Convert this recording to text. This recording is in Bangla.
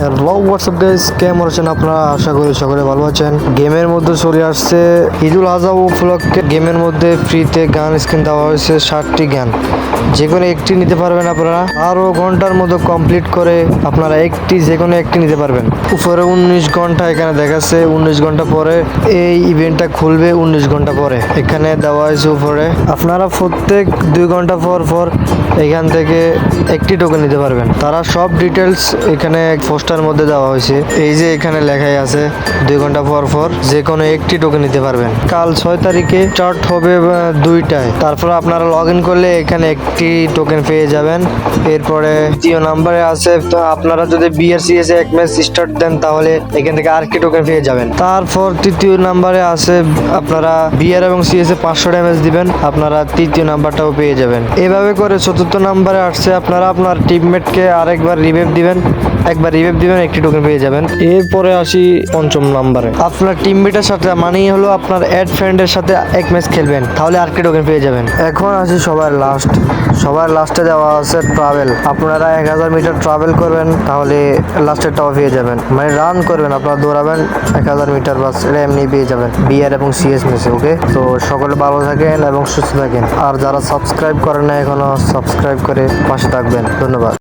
হ্যালো হোয়াটসঅ্যাপ গাইস কেমন আছেন আপনারা? আশা করি সকলে ভালো আছেন। গেমের মধ্যে চলে আসছে ঈদুল আজহা উপলক্ষে। গেমের মধ্যে ফ্রিতে গান স্ক্রিন দেওয়া হয়েছে ষাটটি গান। যে কোনো একটি নিতে পারবেন আপনারা। আরও ঘণ্টার মতো কমপ্লিট করে আপনারা একটি যে কোনো একটি নিতে পারবেন। উপরে উনিশ ঘণ্টা এখানে দেখাচ্ছে। উনিশ ঘণ্টা পরে এই ইভেন্টটা খুলবে উনিশ ঘণ্টা পরে। এখানে দেওয়া হয়েছে উপরে। আপনারা প্রত্যেক দুই ঘণ্টা পর পর এখান থেকে একটি টোকেন নিতে পারবেন। তারা সব ডিটেলস এখানে পোস্টার মধ্যে দেওয়া হয়েছে। এই যে এখানে লেখাই আছে, দুই ঘণ্টা পর পর যে কোনো একটি টোকেন নিতে পারবেন। কাল ছয় তারিখে স্টার্ট হবে দুইটায়। তারপর আপনারা লগ ইন করলে এখানে একটি টোকেন পেয়ে যাবেন। এরপরে জিও নাম্বারে আছে, তো আপনারা যদি বিআরসিএস এক ম্যাচ স্টার্ট দেন, তাহলে এখান থেকে আর কি টোকেন পেয়ে যাবেন। তারপর তৃতীয় নাম্বারে আছে, আপনারা বিআর এবং সিএস এ পাঁচশো ড্যামেজ দিবেন, আপনারা তৃতীয় নাম্বারটাও পেয়ে যাবেন। এভাবে করে চতুর্থ নাম্বারে আসছে, আপনারা আপনার টিমমেটকে আরেকবার রিভেভ দিবেন। একবার রিভেভ দিবেন, একটি টোকেন পেয়ে যাবেন। এরপরে আসি পঞ্চম নাম্বারে। আপনার টিমমেটের সাথে, মানেই হলো আপনার অ্যাড ফ্রেন্ডের সাথে এক ম্যাচ খেলবেন, তাহলে কি টোকেন পেয়ে যাবেন। এখন আসি সবার লাস্ট সবার লাস্টে দেওয়া আছে ট্রাভেল আপনারা এক হাজার মিটার ট্রাভেল করবেন, তাহলে লাস্টেরটাও পেয়ে যাবেন। মানে রান করবেন, আপনারা দৌড়াবেন, এক হাজার মিটার বাস এটা এমনি পেয়ে যাবেন। বিআর এবং সিএস মেসে ওকে তো সকলে ভালো থাকেন এবং সুস্থ থাকেন। আর যারা সাবস্ক্রাইব করেন না এখনও সাবস্ক্রাইব করে পাশে থাকবেন। ধন্যবাদ।